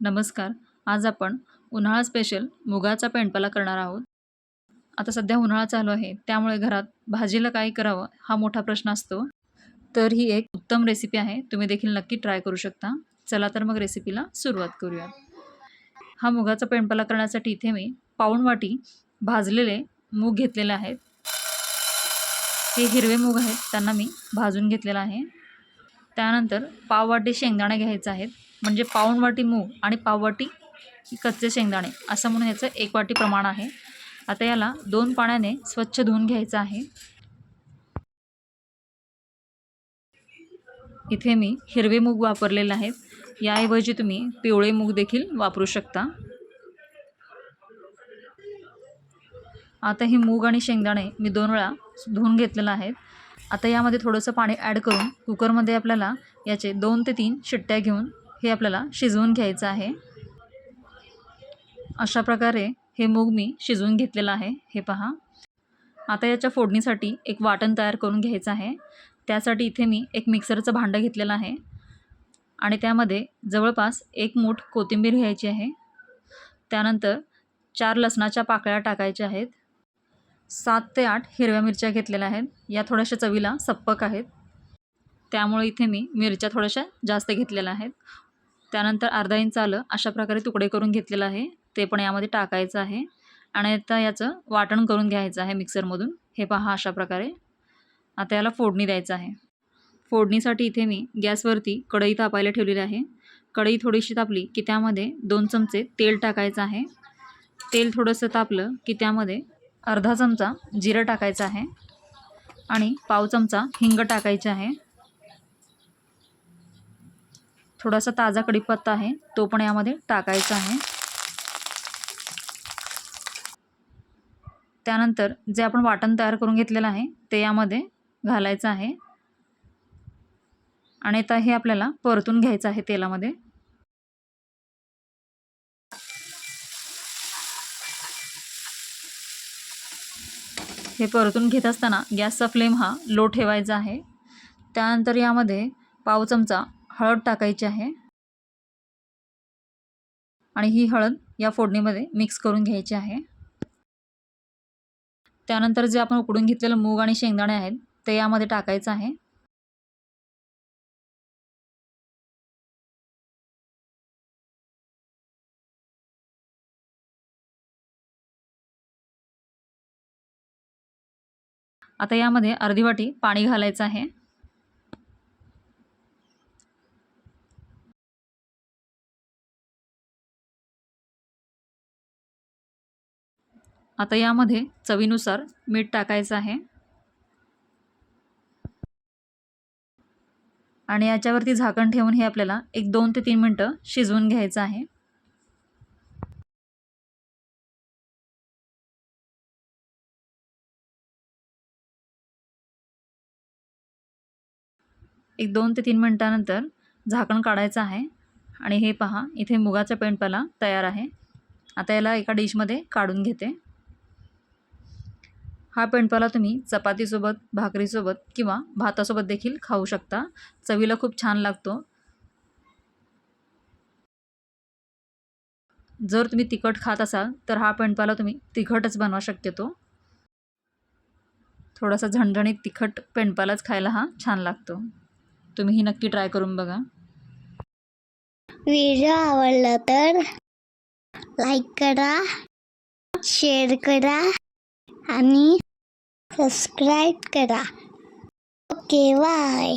नमस्कार. आज आपण उन्हाळा स्पेशल मुगाचा पेंडपाला करणार आहोत. आता सध्या उन्हाळा चालू आहे. त्यामुळे घरात भाजीला काय करावं हा मोठा प्रश्न असतो. तर ही एक उत्तम रेसिपी आहे. तुम्ही देखील नक्की ट्राय करू शकता. चला तर मग रेसिपीला सुरुवात करूया. हा मुगाचा पेंडपाला करण्यासाठी इथे मी पाऊण वाटी भाजलेले मूग घेतलेले आहेत. हे हिरवे मूग आहेत. त्यांना मी भाजून घेतलेलं आहे. त्यानंतर पाव वाटी शेंगदाणे घ्यायचे आहेत. म्हणजे पाऊणवाटी मूग आणि पाव वाटी कच्चे शेंगदाणे असं म्हणून याचं एक वाटी प्रमाण आहे. आता याला दोन पाण्याने स्वच्छ धुवून घ्यायचं आहे. इथे मी हिरवे मूग वापरलेले आहेत. याऐवजी तुम्ही पिवळे मूग देखील वापरू शकता. आता ही मूग आणि शेंगदाणे मी दोन वेळा धुवून घेतलेलं आहेत. आता यामध्ये थोडंसं पाणी ॲड करून कुकरमध्ये आपल्याला याचे दोन ते तीन शिट्ट्या घेऊन हे आपल्याला शिजवून घ्यायचं आहे. अशा प्रकारे हे मूग मी शिजवून घेतलेलं आहे. हे पहा. आता याच्या फोडणीसाठी एक वाटण तयार करून घ्यायचं आहे. त्यासाठी इथे मी एक मिक्सरचं भांडं घेतलेलं आहे. आणि त्यामध्ये जवळपास एक मूठ कोथिंबीर घ्यायची आहे. त्यानंतर चार लसणाच्या पाकळ्या टाकायच्या आहेत. सात ते आठ हिरव्या मिरच्या घेतलेल्या आहेत. या थोड्याशा चवीला सप्पक आहेत. त्यामुळे इथे मी मिरच्या थोड्याशा जास्त घेतलेल्या आहेत. त्यानंतर अर्धा इंच आलं अशा प्रकारे तुकडे करून घेतलेलं आहे. ते पण यामध्ये टाकायचं आहे. आणि आता याचं वाटण करून घ्यायचं आहे मिक्सरमधून. हे पहा अशा प्रकारे. आता याला फोडणी द्यायचं आहे. फोडणीसाठी इथे मी गॅसवरती कढई तापायला ठेवलेली आहे. कढई थोडीशी तापली की त्यामध्ये दोन चमचे तेल टाकायचं आहे. तेल थोडंसं तापलं की त्यामध्ये अर्धा चमचा जिरं टाकायचं आहे. आणि पाव चमचा हिंग टाकायचे आहे. थोडासा ताजा कढीपत्ता आहे तो पण यामध्ये टाकायचा आहे. त्यानंतर जे आपण वाटण तयार करून घेतलेलं आहे ते यामध्ये घालायचं आहे. आणि आता हे आपल्याला परतून घ्यायचं आहे तेलामध्ये. हे परतून घेत असताना गॅसचा फ्लेम हा लो ठेवायचा आहे. त्यानंतर यामध्ये पाव चमचा हळद टाकायची आहे. आणि ही हळद या फोडणीमध्ये मिक्स करून घ्यायची आहे. त्यानंतर जे आपण उकडून घेतलेलं मूग आणि शेंगदाणे आहेत ते यामध्ये टाकायचं आहे. आता यामध्ये अर्धी वाटी पाणी घालायचं आहे. आता यामध्ये चवीनुसार मीठ टाकायचं आहे. आणि याच्यावरती झाकण ठेवून हे आपल्याला एक दोन ते तीन मिनटं शिजवून घ्यायचं आहे. एक दोन ते तीन मिनटानंतर झाकण काढायचं आहे. आणि हे पहा इथे मुगाचा पेंडपाला तयार आहे. आता याला एका डिशमध्ये काढून घेते. हा पेंडपाला तुम्ही चपातीसोबत भाकरीसोबत किंवा भातासोबत देखील खाऊ शकता. चवीला खूप छान लागतो. जर तुम्ही तिखट खात असाल तर हा पेंडपाला तुम्ही तिखटच बनवा शक्यतो. थोडासा झणझणीत तिखट पेंडपालाच खायला हा छान लागतो. तुम्हीही नक्की ट्राय करून बघा. व्हिडिओ आवडला तर लाईक करा शेअर करा. आणि सबस्क्राईब करा. Okay bye